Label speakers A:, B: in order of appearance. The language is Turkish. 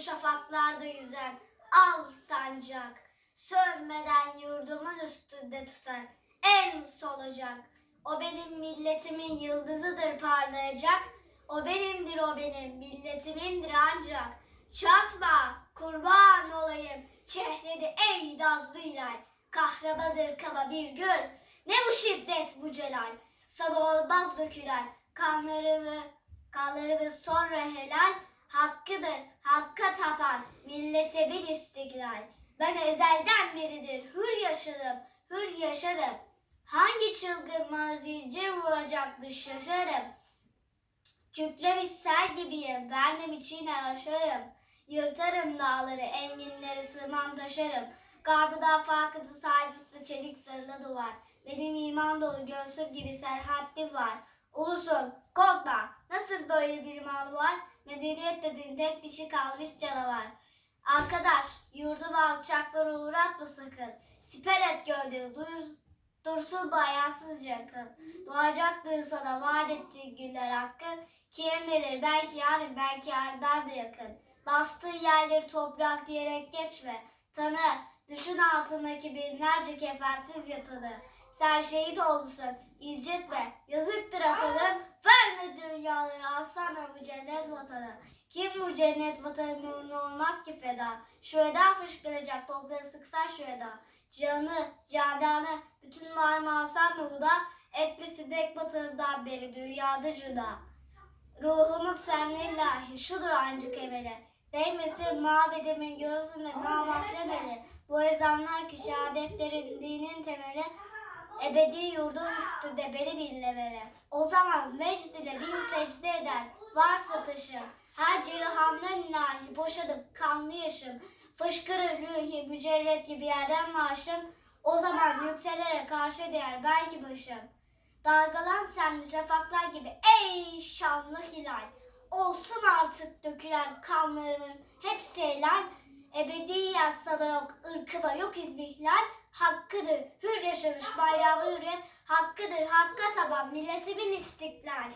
A: şafaklarda yüzen al sancak. Sönmeden yurdumun üstünde tutan en solacak. O benim milletimin yıldızıdır parlayacak. O benimdir o benim milletimindir ancak. Çatma kurban olayım çehrede ey nazlı hilal. Kahrabadır kaba bir gül. Ne bu şiddet bu celal. Sana olmaz dökülen kanlarımı, kanlarımı sonra helal. Hakkıdır hakka tapan millete bir istiklal. Ben ezelden beridir hür yaşadım, hür yaşadım. Hangi çılgın zincir vuracakmış şaşarım. Kükremiş sel gibiyim, bendim içine aşarım. Yırtarım dağları, enginleri sığmam taşarım. Garbıda fakıtı sahipsi çelik sırlı duvar. Benim iman dolu göğsür gibi serhattim var. Ulusun, korkma. Nasıl böyle bir mal var? Medeniyet dediğin tek dişi kalmış canavar. Arkadaş, yurdum alçaklara uğratma sakın. Siper et gövdeni, dur, dursun bu ayarsızca akıl. Doğacaktır sana vaat ettiğin günler hakkı. Kim bilir belki yarın, belki yarından da yakın. Bastığın yerleri toprak diyerek geçme. Tanı, düşün altındaki binlerce kefensiz yatanı. Sen şehit olursun, incitme, yazıktır atanım. Verme dünyaları alsana bu cennet vatanı. Kim bu cennet vatanı uğruna olmaz ki feda. Şu eda fışkıracak toprağı sıksan şu eda. Canı, candanı, bütün varımı alsan nuhuda. Etmesi dek batırından beri dünyada cüda. Ruhumuz seninle ilahi şudur ancak emeli. Değmesin mabedimin göğsünde namahrem eli. Bu ezanlar ki şehadetlerin dinin temeli. Ebedi yurdun üstünde beni billemeli. O zaman mecd ile bin secde eder. Varsa taşım. Her cirihamdan ilahi boşadıp kanlı yaşım. Fışkırır ruhi mücerret gibi yerden maaşım. O zaman yükselere karşı değer belki başım. Dalgalan sen şafaklar gibi ey şanlı hilal. Olsun artık dökülen kanlarımın hepsi helal. Ebedi yazsa da yok, ırkıma yok izmihlal. Hakkıdır hür yaşamış bayrağımın hürriyet. Hakkıdır hakka taban milletimin istiklal.